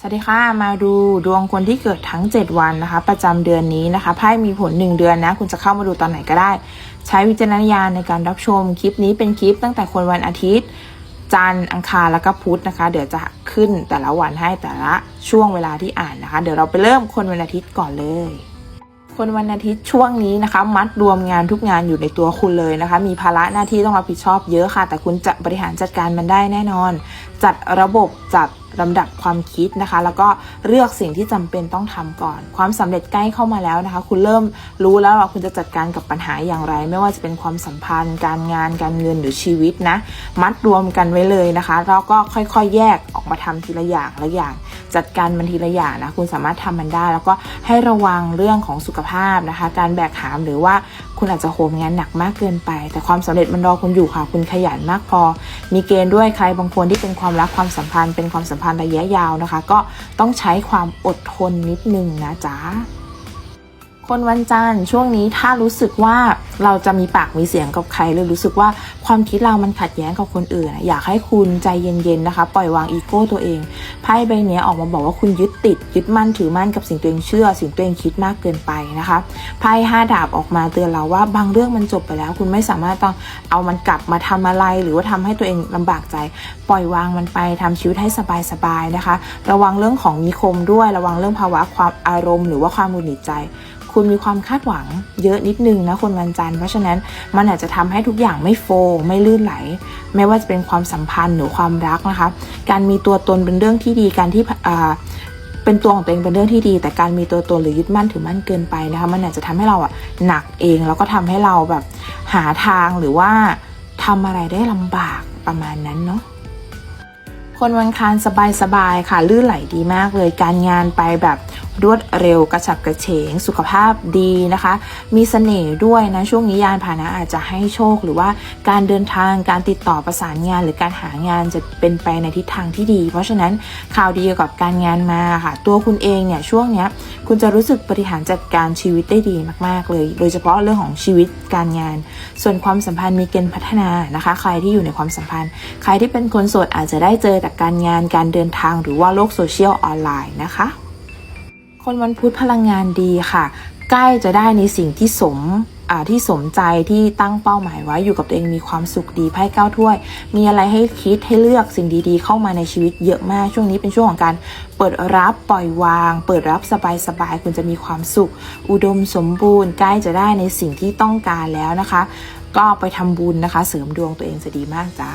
สวัสดีค่ะ มาดูดวงคนที่เกิดทั้ง 7 วันนะคะ ประจำเดือนนี้นะคะไพ่มีผล 1 เดือนนะ คุณจะเข้ามาดูตอนไหนก็ได้ ใช้วิจารณญาณในการรับชมคลิปนี้เป็นคลิปตั้งแต่คนวันอาทิตย์ จันทร์อังคารแล้วก็พุธนะคะ เดี๋ยวจะขึ้นแต่ละวันให้แต่ละช่วงเวลาที่อ่านนะคะ เดี๋ยวเราไปเริ่มคนวันอาทิตย์ก่อนเลย คนวันอาทิตย์ช่วงนี้นะคะ มัดรวมงานทุกงานอยู่ในตัวคุณเลยนะคะ มีภาระหน้าที่ต้องรับผิดชอบเยอะค่ะ แต่คุณจะบริหารจัดการมันได้แน่นอน จัดระบบจัดลำดับความคิดนะคะ แล้วก็เลือกสิ่งที่จำเป็นต้องทำก่อน ความสำเร็จใกล้เข้ามาแล้วนะคะ คุณเริ่มรู้แล้วว่าคุณจะจัดการกับปัญหาอย่างไร ไม่ว่าจะเป็นความสัมพันธ์ การงาน การเงินหรือชีวิตนะ มัดรวมกันไว้เลยนะคะ แล้วก็ค่อยๆ แยกออกมาทำทีละอย่างละอย่าง จัดการมันทีละอย่างนะคุณสามารถทำมันได้ แล้วก็ให้ระวังเรื่องของสุขภาพนะคะ การแบกหามหรือว่าคุณอาจจะโหมงานหนักมากเกินไป แต่ความสำเร็จมันรอคุณอยู่ค่ะ คุณขยันมากพอ มีเกณฑ์ด้วยใครบางคนที่เป็นความรักความสัมพันธ์เป็นความสัมพันธ์ระยะยาวนะคะ ก็ต้องใช้ความอดทนนิดนึงนะจ๊ะ คนวันจันทร์ช่วงนี้ถ้ารู้สึกว่าเราจะมีปากมีเสียงกับใครหรือรู้สึกว่าความคิดเรามันขัดแย้งกับคนอื่น อยากให้คุณใจเย็นๆนะคะ ปล่อยวางอีโก้ตัวเองไพ่ใบเนี้ยออกมาบอกว่าคุณยึดติด ยึดมั่นถือมั่นกับสิ่งตัวเองเชื่อ สิ่งตัวเองคิดมากเกินไปนะคะไพ่ห้าดาบออกมาเตือนเราว่าบางเรื่องมันจบไปแล้ว คุณไม่สามารถต้องเอามันกลับมาทำอะไร หรือว่าทำให้ตัวเองลำบากใจ ปล่อยวางมันไปทำชีวิตให้สบายๆนะคะ ระวังเรื่องของมีคมด้วย ระวังเรื่องภาวะความอารมณ์ หรือว่าความหงุดหงิดใจ คุณมีความคาดหวังเยอะนิดนึงนะคนวันจันทร์เพราะฉะนั้นมันอาจจะทำให้ทุกอย่างไม่โฟไม่ลื่นไหล ไม่ว่าจะเป็นความสัมพันธ์หรือความรักนะคะ การมีตัวตนเป็นเรื่องที่ดีการที่อ่าเป็นตัวของตัวเองเป็นเรื่องที่ดี แต่การมีตัวตนหรือยึดมั่นถือมั่นเกินไปนะคะมันอาจจะทำให้เราอะหนักเองแล้วก็ทำให้เราแบบหาทางหรือว่าทำอะไรได้ลำบากประมาณนั้นเนาะคนวันคารสบายๆค่ะลื่นไหลดีมากเลยการงานไปแบบ รวดเร็วกระฉับกระเฉง สุขภาพดีนะคะ มีเสน่ห์ด้วยนะ ช่วงนี้ยานพาหนะอาจจะให้โชค หรือว่าการเดินทางการติดต่อประสานงาน หรือการหางานจะเป็นไปในทิศทางที่ดี เพราะฉะนั้นข่าวดีเกี่ยวกับการงานมาค่ะ ตัวคุณเองเนี่ยช่วงเนี้ยคุณจะรู้สึกบริหารจัดการชีวิตได้ดีมาก ๆ เลย โดยเฉพาะเรื่องของชีวิตการงาน ส่วนความสัมพันธ์มีเกณฑ์พัฒนานะคะ ใครที่อยู่ในความสัมพันธ์ ใครที่เป็นคนโสดอาจจะได้เจอจากการงานการเดินทาง หรือว่าโลกโซเชียลออนไลน์นะคะ คนวันพุธพลังงานดีค่ะ ใกล้จะได้ในสิ่งที่สมที่สมใจที่ตั้งเป้าหมายไว้อยู่กับตัวเองมีความสุขดีไพ่เก้าถ้วย มีอะไรให้คิดให้เลือกสิ่งดีๆ เข้ามาในชีวิตเยอะมาก ช่วงนี้เป็นช่วงของการเปิดรับปล่อยวาง เปิดรับสบายๆคุณจะมีความสุข อุดมสมบูรณ์ ใกล้จะได้ในสิ่งที่ต้องการแล้วนะคะ ก็ไปทำบุญนะคะ เสริมดวงตัวเองจะดีมากจ้า